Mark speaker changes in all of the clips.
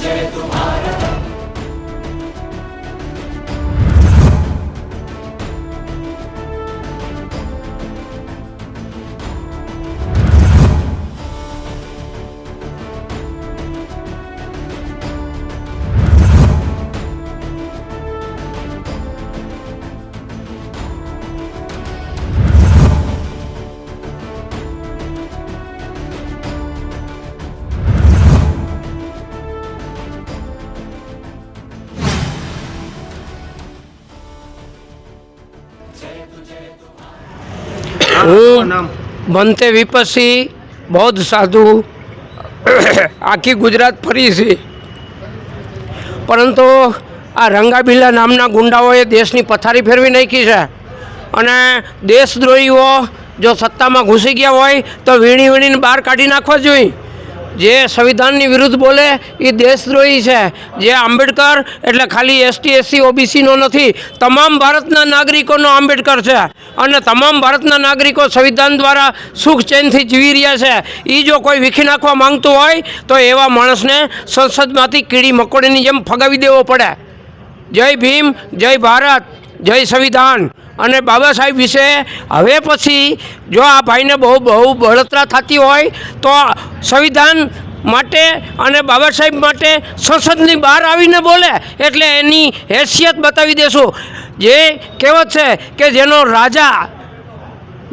Speaker 1: Sanche tu હું મંતે વિપસી બૌદ્ધ સાધુ આખી ગુજરાત ફરી છે. પરંતુ આ રંગાબીલા નામના ગુંડાઓએ દેશની પથારી ફેરવી નાખી છે. અને દેશદ્રોહીઓ જો સત્તામાં ઘૂસી ગયા હોય તો વીણી વીણીને બહાર કાઢી નાખવા જોઈએ. જે સંવિધાનની વિરુદ્ધ બોલે એ દેશદ્રોહી છે. જે આંબેડકર એટલે ખાલી એસટી એસસી ઓબીસીનો નથી, તમામ ભારતના નાગરિકોનો આંબેડકર છે. અને તમામ ભારતના નાગરિકો સંવિધાન દ્વારા સુખ ચેનથી જીવી રહ્યા છે. એ જો કોઈ વીખી નાખવા માંગતું હોય, તો એવા માણસને સંસદમાંથી કીડી મકોડીની જેમ ફગાવી દેવો પડે. જય ભીમ, જય ભારત, જય સંવિધાન. અને બાબા સાહેબ વિશે હવે પછી જો આ ભાઈને બહુ બહુ બળતરા થતી હોય તો સંવિધાન માટે અને બાબા સાહેબ માટે સંસદની બહાર આવીને બોલે એટલે એની હેસિયત બતાવી દેશું. જે કહેવત છે કે જેનો રાજા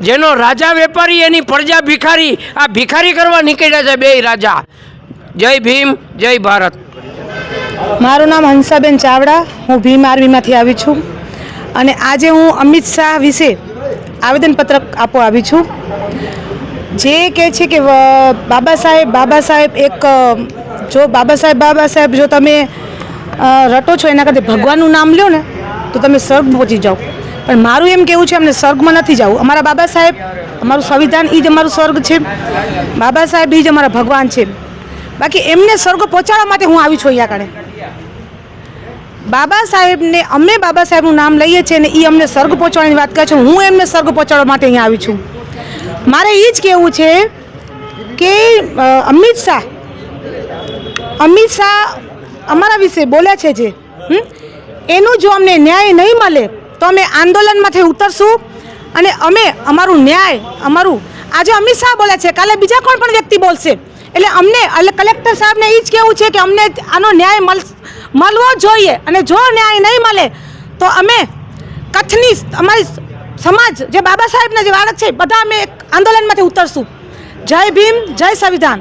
Speaker 1: જેનો રાજા વેપારી એની પ્રજા ભિખારી, આ ભિખારી કરવા નીકળ્યા છે બે રાજા. જય ભીમ, જય ભારત.
Speaker 2: મારું નામ હંસાબેન ચાવડા, હું ભીમ આર્મીમાંથી આવી છું. અને આજે હું અમિત શાહ વિશે આવેદનપત્ર આપવા આવી છું. જે કહે છે કે બાબા સાહેબ બાબા સાહેબ એક જો બાબા સાહેબ બાબા સાહેબ જો તમે રટો છો એના કરતાં ભગવાનનું નામ લ્યો ને, તો તમે સ્વર્ગ પહોંચી જાઓ. પણ મારું એમ કેવું છે, અમને સ્વર્ગમાં નથી જવું. અમારા બાબા સાહેબ, અમારું સંવિધાન એ જ અમારું સ્વર્ગ છે. બાબા સાહેબ એ જ અમારા ભગવાન છે. બાકી એમને સ્વર્ગ પહોંચાડવા માટે હું આવી છું અહીંયા કણે બાબા સાહેબને, અમે બાબા સાહેબનું નામ લઈએ છીએ ને એ અમને સ્વર્ગ પહોંચવાની વાત કરે છે. હું એમને સ્વર્ગ પહોંચાડવા માટે અહીંયા આવી છું. મારે એ જ કહેવું છે કે અમિત શાહ અમિત શાહ અમારા વિશે બોલ્યા છે જે? એનું જો અમને ન્યાય નહીં મળે, તો અમે આંદોલનમાંથી ઉતરશું અને અમે અમારું ન્યાય, અમારું, આજે અમિત શાહ બોલ્યા છે, કાલે બીજા કોણ પણ વ્યક્તિ બોલશે? એટલે અમને, એટલે કલેક્ટર સાહેબને એ જ કહેવું છે કે અમને આનો ન્યાય મળ મળવો જોઈએ અને જો ન્યાય નહીં મળે, તો અમે કચ્છની અમારી સમાજ, જે બાબા સાહેબના જે બાળક છે બધા અમે એક આંદોલનમાંથી ઉતરશું. જય ભીમ, જય સંવિધાન.